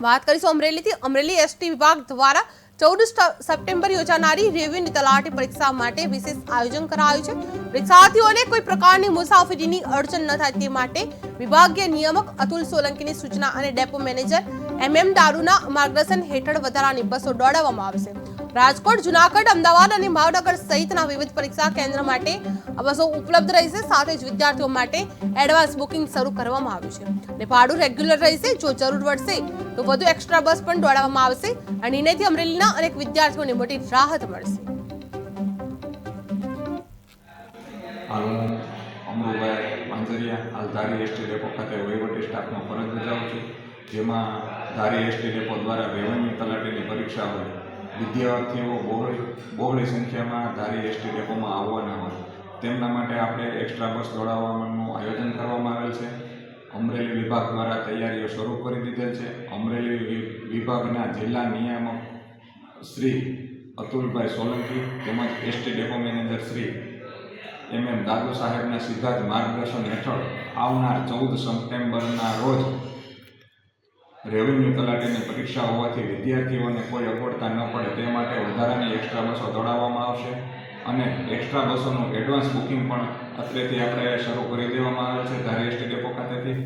વાત કરીશું અમરેલીથી. અમરેલી એસટી વિભાગ દ્વારા ચૌદ સપ્ટેમ્બર યોજાનારી રેવન્યુ તલાટી પરીક્ષા માટે વિશેષ આયોજન કરાયું છે. પરીક્ષાર્થીઓને કોઈ પ્રકારની મુસાફરીની અડચણ ન થાય તે માટે વિભાગીય નિયામક અતુલ સોલંકીની સૂચના અને ડેપો મેનેજર એમ એમ દારૂના માર્ગદર્શન હેઠળ વધારાની બસો દોડાવવામાં આવશે રાજકોટ, જુનાગઢ, અમદાવાદ અને ભાવનગર સહિતના વિવિધ પરીક્ષા કેન્દ્ર માટે બસો ઉપલબ્ધ રહેશે. સાથે જ વિદ્યાર્થીઓ માટે એડવાન્સ બુકિંગ શરૂ કરવામાં આવ્યું છે. અને ભાડું રેગ્યુલર રહેશે. જો જરૂર પડશે તો વધુ એક્સ્ટ્રા બસ પણ દોડાવવામાં આવશે અને નિર્ણયથી અમરેલીના અનેક વિદ્યાર્થીઓને મોટી રાહત મળશે. અમરુભાઈ માંજરિયા, હાલ ધારી એસટી ડેપો ખાતે વહીવટી સ્ટાફમાં ફરજ બજાવું છું, જેમાં ધારી એસટી ડેપો દ્વારા રેવન્યુ તલાટીની પરીક્ષા હોય. વિદ્યાર્થીઓ બહોળી બહોળી સંખ્યામાં ધારી એસટી ડેપોમાં આવવાના હોય. તેમના માટે આપણે એક્સ્ટ્રા બસ દોડાવવાનું આયોજન કરવામાં આવેલ છે. અમરેલી વિભાગ દ્વારા તૈયારીઓ શરૂ કરી દીધેલ છે. અમરેલી વિભાગના જિલ્લા નિયામક શ્રી અતુલભાઈ સોલંકી તેમજ ST depot manager Shri M M Dadu સાહેબના સીધા જ માર્ગદર્શન હેઠળ આવનાર ચૌદ સપ્ટેમ્બરના રોજ રેવન્યુ તલાટીની પરીક્ષા હોવાથી વિદ્યાર્થીઓને કોઈ અગવડતા ન પડે. તે માટે વધારાની એક્સ્ટ્રા બસો દોડાવવામાં આવશે અને એક્સ્ટ્રા બસોનું એડવાન્સ બુકિંગ પણ અત્રેથી આપણે શરૂ કરી દેવામાં આવે છે. ધારી એસટી ડેપો ખાતેથી.